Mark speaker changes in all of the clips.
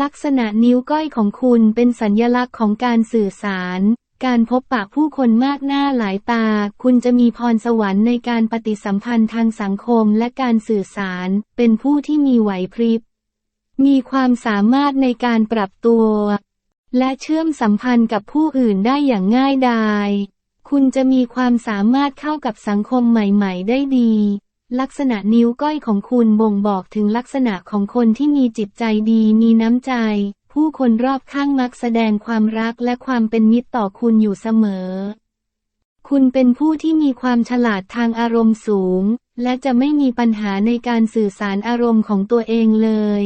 Speaker 1: ลักษณะนิ้วก้อยของคุณเป็นสัญลักษณ์ของการสื่อสาร การพบปะผู้คนมากหน้าหลายตา คุณจะมีพรสวรรค์ในการปฏิสัมพันธ์ทางสังคมและการสื่อสาร เป็นผู้ที่มีไหวพริบ มีความสามารถในการปรับตัว และเชื่อมสัมพันธ์กับผู้อื่นได้อย่างง่ายดาย คุณจะมีความสามารถเข้ากับสังคมใหม่ ๆ ได้ดี ลักษณะนิ้วก้อยของคุณบ่งบอกถึงลักษณะของคนที่มีจิตใจดีมีน้ำใจ ผู้คนรอบข้างมักแสดงความรักและความเป็นมิตรต่อคุณอยู่เสมอ คุณเป็นผู้ที่มีความฉลาดทางอารมณ์สูง และจะไม่มีปัญหาในการสื่อสารอารมณ์ของตัวเองเลย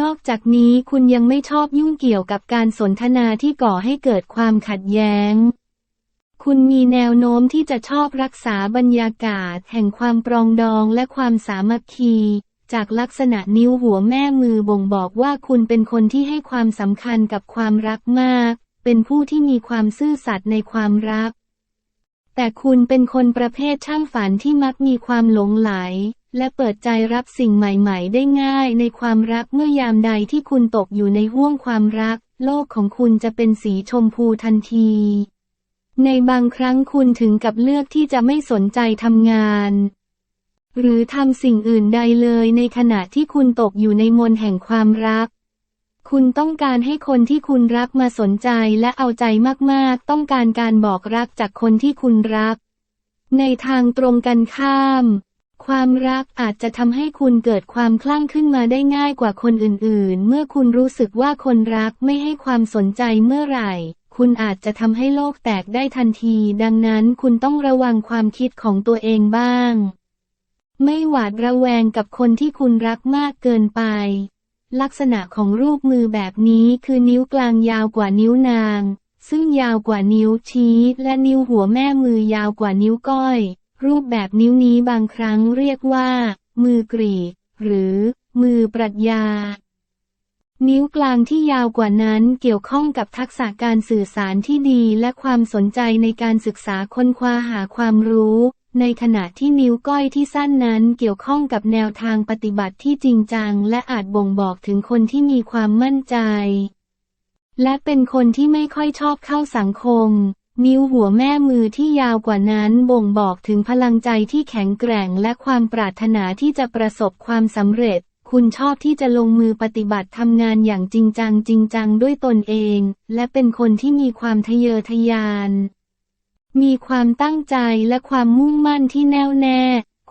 Speaker 1: นอกจากนี้คุณยังไม่ชอบยุ่งเกี่ยวกับการสนทนาที่ก่อให้เกิดความขัดแย้ง คุณมีแนวโน้มที่จะชอบรักษาบรรยากาศแห่งความปรองดองและความสามัคคี จากลักษณะนิ้วหัวแม่มือบ่งบอกว่าคุณเป็นคนที่ให้ความสำคัญกับความรักมาก เป็นผู้ที่มีความซื่อสัตย์ในความรัก แต่คุณเป็นคนประเภทช่างฝันที่มักมีความหลงไหล และเปิดใจรับสิ่งใหม่ๆ ได้ง่ายในความรักเมื่อยามใดที่คุณตกอยู่ในห่วงความรัก โลกของคุณจะเป็นสีชมพูทันที ในบางครั้งคุณถึงกับเลือกที่จะไม่สนใจทำงาน หรือทำสิ่งอื่นใดเลยในขณะที่คุณตกอยู่ในมนแห่งความรัก คุณต้องการให้คนที่คุณรักมาสนใจและเอาใจมากๆ ต้องการการบอกรักจากคนที่คุณรัก ในทางตรงกันข้าม ความรักอาจจะทำให้คุณเกิดความคลั่งขึ้นมาได้ง่ายกว่าคนอื่นๆ เมื่อคุณรู้สึกว่าคนรักไม่ให้ความสนใจเมื่อไหร่ คุณอาจจะทำให้โลกแตกได้ทันที ดังนั้นคุณต้องระวังความคิดของตัวเองบ้าง ไม่หวาดระแวงกับคนที่คุณรักมากเกินไป ลักษณะของรูปมือแบบนี้คือนิ้วกลางยาวกว่านิ้วนาง ซึ่งยาวกว่านิ้วชี้ และนิ้วหัวแม่มือยาวกว่านิ้วก้อย รูปแบบนิ้วนี้บางครั้งเรียกว่า มือกรีหรือ มือปรัชญา นิ้วกลางที่ยาวกว่านั้นเกี่ยวข้องกับทักษะการสื่อสารที่ดีและความสนใจในการศึกษาค้นคว้าหาความรู้ ในขณะที่นิ้วก้อยที่สั้นนั้นเกี่ยวข้องกับแนวทางปฏิบัติที่จริงจัง และอาจบ่งบอกถึงคนที่มีความมั่นใจ และเป็นคนที่ไม่ค่อยชอบเข้าสังคม นิ้วหัวแม่มือที่ยาวกว่านั้นบ่งบอกถึงพลังใจที่แข็งแกร่งและความปรารถนาที่จะประสบความสำเร็จ คุณชอบที่จะลงมือปฏิบัติทำงานอย่างจริงจังจริงจังด้วยตนเอง และเป็นคนที่มีความทะเยอทะยาน มีความตั้งใจและความมุ่งมั่นที่แน่วแน่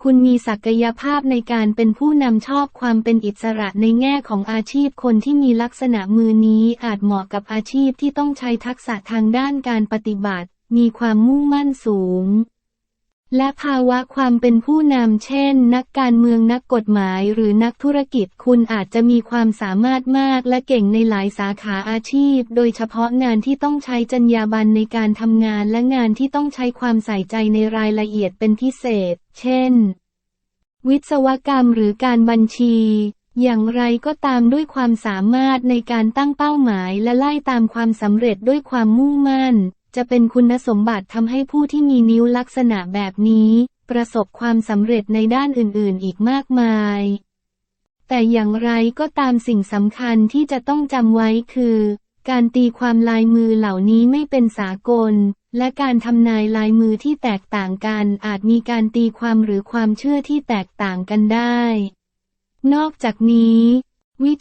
Speaker 1: คุณมีศักยภาพในการเป็นผู้นำชอบความเป็นอิสระในแง่ของอาชีพคนที่มีลักษณะมือนี้อาจเหมาะกับอาชีพที่ต้องใช้ทักษะทางด้านการปฏิบัติ มีความมุ่งมั่นสูง และภาวะความเป็นผู้นำเช่น นักการเมืองนักกฎหมายหรือนักธุรกิจคุณอาจจะมีความสามารถมากและเก่งในหลายสาขาอาชีพ โดยเฉพาะงานที่ต้องใช้จรรยาบรรณในการทำงานและงานที่ต้องใช้ความใส่ใจในรายละเอียดเป็นพิเศษ เช่น วิศวกรรมหรือการบัญชี อย่างไรก็ตามด้วยความสามารถในการตั้งเป้าหมายและไล่ตามความสำเร็จด้วยความมุ่งมั่น จะเป็นคุณสมบัติทำให้ผู้ที่มีนิ้วลักษณะแบบนี้ ประสบความสำเร็จในด้านอื่นๆ อีกมากมาย แต่อย่างไรก็ตามสิ่งสำคัญที่จะต้องจำไว้คือ การตีความลายมือเหล่านี้ไม่เป็นสากล และการทำนายลายมือที่แตกต่างกัน อาจมีการตีความหรือความเชื่อที่แตกต่างกันได้ นอกจากนี้